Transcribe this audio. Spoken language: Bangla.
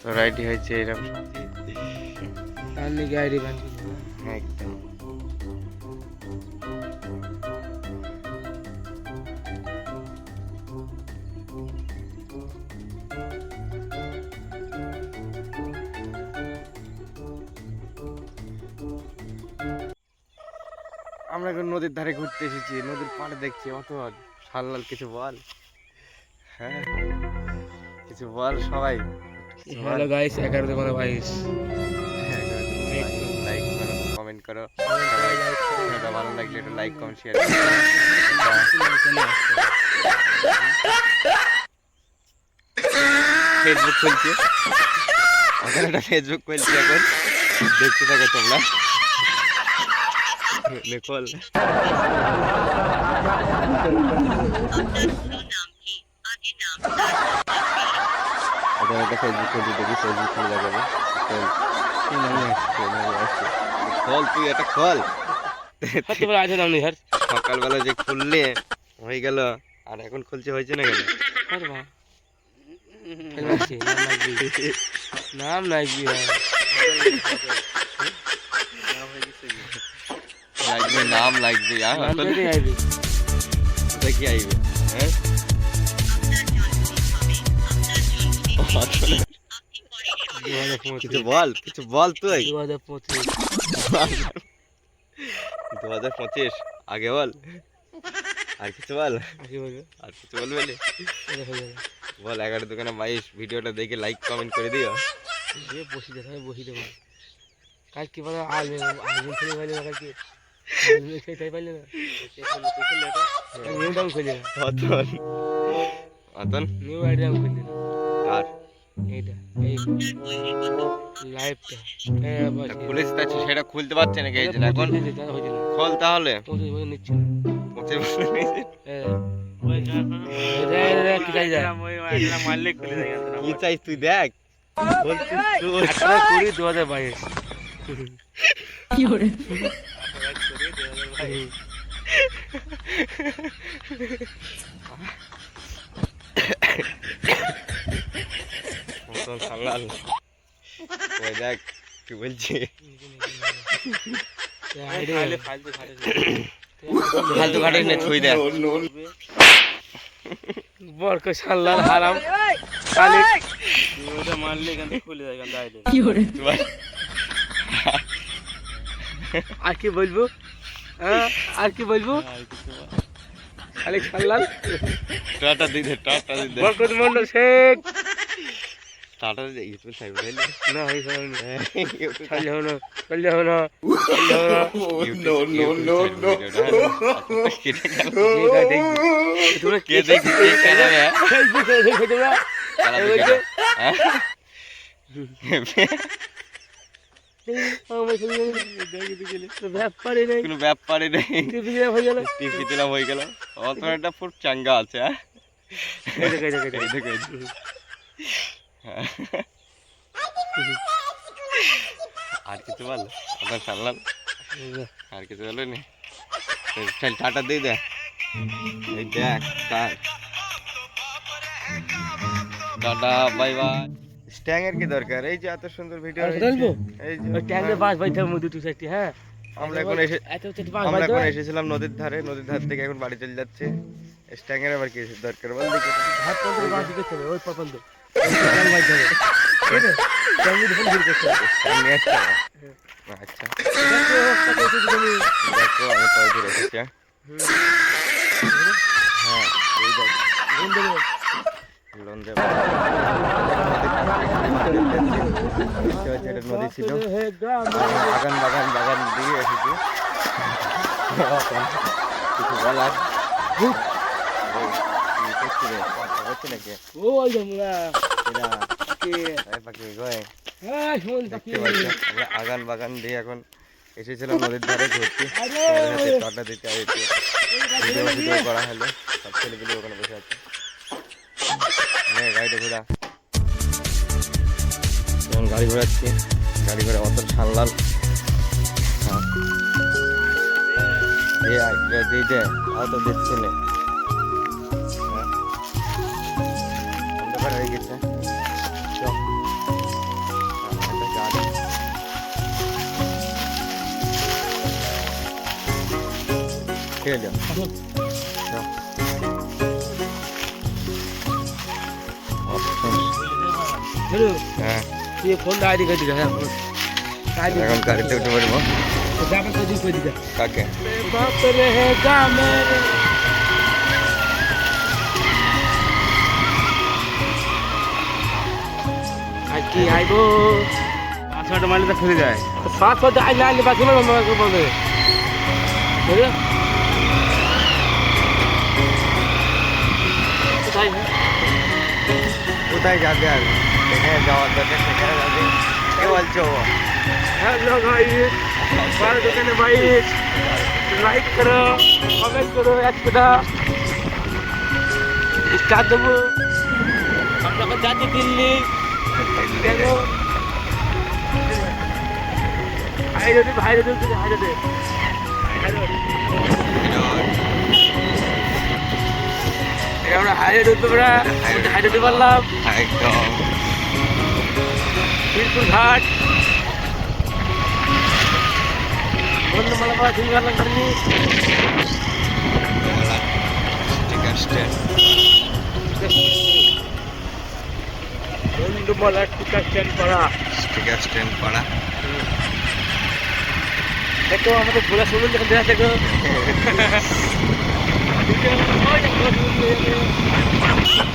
তোর আইডি হয়েছে এরকম তার নাকি আইডি ভাঙি একদম। আমরা এখন নদীর ধারে ঘুরতে এসেছি নদীর পাড়ে দেখছি অত সাল্লাল কিছু বল। হ্যাঁ কিছু বল সবাই। হ্যালো গাইস এগারোতে কোনো বাইশ লাইক করো কমেন্ট করো ভিডিওটা ভালো লাগলে একটু লাইক কমেন্ট শেয়ার ফেসবুক খুলছে এখন একটা ফেসবুক খুলছি এখন দেখতে থাকো তোমরা নিকল এখন একটা ফেসবুক খুলছি দেখি ফেসবুক খুলে যাবে খোল তুই এটা খোল কত বড় আছে নাম নিহার সকালবেলা যে খুললে হয়ে গেল আর এখন খুলছে হয়েছে না কেন কত বা ফেলবাছি নাম লাগবি নাম লাগবি লাগবে নাম লাগবে আর নাম আসলে যদি আইবি কিছু বল কিছু বল তুই। দু হাজার পঁচিশ দু হাজার পঁচিশ আগে বল। আর কিছু বল? আর কিছু বলবে বল এগারো দোকানে বাইশ ভিডিওটা দেখে লাইক কমেন্ট করে দিও। দিয়ে বসি দে তাহলে বসি দেবো। কাল কি বলে আলবে আলবে খেলে পাইলে না কালকে। আলবে খেয়ে তাই পাইলে না। নিউ দাম খুলি অতন। অতন নিউ আইডি দাম খুলি না। এইটা এই লাইভটা পুলিশ আছে সেটা খুলতে পারছে না এই যে এখন খোল তাহলে। নিচ্ছে। কি কি তুই দেখ। কুড়ি দু হাজার বাইশ। মতন সামলাল ওই দেখ কি বলছি? ফালতু ঘাটিস না ছুই দেখ বরক সাল্লাল হারাম। কালি আর কি বলব? হ্যাঁ? আর কি বলব? খালি সাল্লাল টাটা দি দে টাটা দি দে। বরকত মন্ডল শেখ। দে ইউটিউব সাইড হইল না হই হলো খালি হলো খালি হলো নো নো নো নো তোমরা কে দেখি কে কেন ফেসবুকে দেখে তোমরা কোনো ব্যাপারই নেই টিপি দিলাম হয়ে গেল অত একটা ফুট চাঙ্গা আছে হ্যাঁ দেখো, দেখো, দেখো। দেখো, দেখো। আর কিছু বল আপনার সারলাম। আর কিছু বলো নি? চল টাটা দিয়ে দে। এই দেখ কার। Tata bye bye. স্ট্যাং এর কি দরকার? এই যে এত সুন্দর ভিডিও? এই যে ট্যাঙ্কে বাস বাইতে হবে দুটো সাইডে হ্যাঁ? আমরা এখন এসে আমরা এখন এসেছিলাম নদীর ধারে। নদীর ধার থেকে এখন বাড়ি চলে যাচ্ছে। স্ট্যাং এর আবার কি দরকার বল দেখি। হাত পর্যন্ত বাস দিতে হবে ওই পর্যন্ত। আচ্ছা হ্যাঁ? হ্যাঁ নদী ছিল বাগান বাগান বাগান দিয়ে এসেছি কিছু বলার এই, হচ্ছে নাকি ওই? এই পাখি গয় হ্যাঁ, আগান বাগান দিয়ে এখন এসেছিলাম নদীর ধারে ঘুরতে! টাটা দিতে হয়েছে ভিডিও ভিডিও করা হলো সব ছেলেগুলো ওখানে বসে আছে নে গাড়িটা ঘোরা যখন গাড়ি ঘোরাচ্ছি গাড়ি ঘোরা অত সানলাল হ্যাঁ। দে আয়, দে, দে দে অত দিচ্ছে নে ব্যাপার হয়ে গেছে। হ্যাঁ। কাকে? কি আইব পাঁচশো মারলে তো খুলে যায় পাঁচশো আই না আনলে পাঁচশো বলবে কোথায় কোথায় যাবে আর সেখানে যাওয়ার দরকার সেখানে যাবে কে বলছো হ্যালো ভাই আমার দোকানে ভাই লাইক করো কমেন্ট করো একটা স্টার দেবো আমরা যখন যাচ্ছি দিল্লি আমরা হাইরে ঢুকতে আমরা হাইরে ঢুকতে পারলাম একদম বীরপুর ঘাট বন্ধু মালাপা তুমি ভালো বন্ধুমালা টিকা স্ট্যান্ড পাড়া আছে ট্রেন পাড়া দেখো আমাদের ভোলা দেখা দেখো দেখো, যাবে।